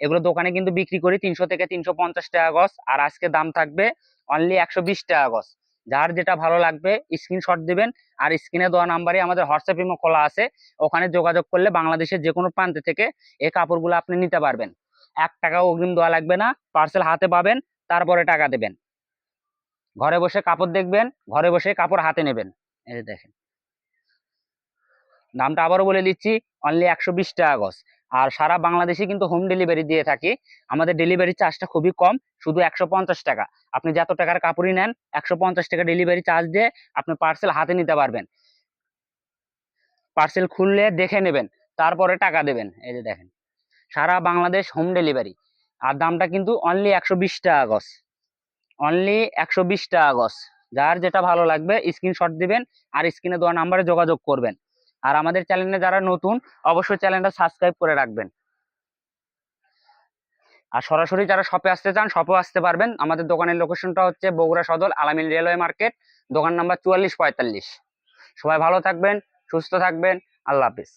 এগুলো দোকানে কিন্তু বিক্রি করি তিনশো থেকে তিনশো পঞ্চাশ টাকা গজ, আর আজকে দাম থাকবে অনলি একশো বিশ টাকা গজ। যার যেটা ভালো লাগবে স্ক্রিনশট দিবেন, আর স্ক্রিনে দেওয়া নাম্বারে আমাদের হোয়াটসঅ্যাপ ইমো খোলা আছে, ওখানে যোগাযোগ করলে বাংলাদেশের যে কোনো প্রান্ত থেকে এই কাপড়গুলো আপনি নিতে পারবেন। এক টাকাও অগ্রিম দেওয়া লাগবে না পার্সেল হাতে পাবেন, তারপরে টাকা দেবেন। ঘরে বসে কাপড় দেখবেন, ঘরে বসে কাপড় হাতে নেবেন। এই দেখেন। দামটা আবারও বলে দিচ্ছি অনলি একশো বিশ টাকা গজ। আর সারা বাংলাদেশে কিন্তু হোম ডেলিভারি দিয়ে থাকি। আমাদের ডেলিভারি চার্জটা খুবই কম, শুধু একশো পঞ্চাশ টাকা। আপনি যত টাকার কাপড়ই নেন, একশো পঞ্চাশ টাকা ডেলিভারি চার্জ দিয়ে আপনি পার্সেল হাতে নিতে পারবেন। পার্সেল খুললে দেখে নেবেন, তারপরে টাকা দেবেন। এই যে দেখেন, সারা বাংলাদেশ হোম ডেলিভারি আর দামটা কিন্তু অনলি একশো বিশ টাকা গজ। অনলি একশো বিশ টাকা গজ। যার যেটা ভালো লাগবে স্ক্রিনশট দিবেন আর স্ক্রিনে দেওয়া নাম্বারে যোগাযোগ করবেন। আর আমাদের চ্যানেলে যারা নতুন, অবশ্যই চ্যানেলটা সাবস্ক্রাইব করে রাখবেন। আর সরাসরি যারা শপে আসতে চান শপেও আসতে পারবেন। আমাদের দোকানের লোকেশনটা হচ্ছে বগুড়া সদর, আলামিন রেলওয়ে মার্কেট দোকান নাম্বার চুয়াল্লিশ পঁয়তাল্লিশ। সবাই ভালো থাকবেন, সুস্থ থাকবেন, আল্লাহ হাফিজ।